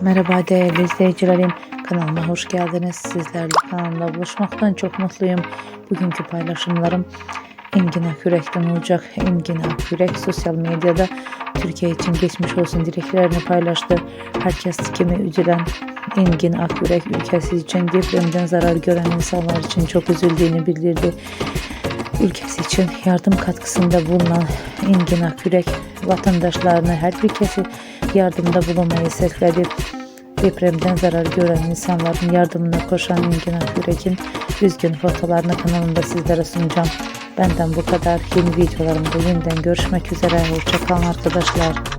Merhaba değerli izleyicilerim. Kanalıma hoş geldiniz. Sizlerle kanalımda buluşmaktan çok mutluyum. Bugünkü paylaşımlarım Engin Akürek'ten olacak. Engin Akürek sosyal medyada Türkiye için geçmiş olsun dileklerini paylaştı. Herkes kimi üzülen Engin Akürek ülkesi için depremden zarar gören insanlar için çok üzüldüğünü bildirdi. Ülkesi için yardım katkısında bulunan Engin Akürek vatandaşlarına her bir kesi yardımda bulunmayı seslenip depremden zarar gören insanların yardımına koşan Engin Akürek'in üzgün fotolarını kanalımda sizlere sunacağım. Benden bu kadar. Yeni videolarımda yeniden görüşmek üzere. Hoşçakalın arkadaşlar.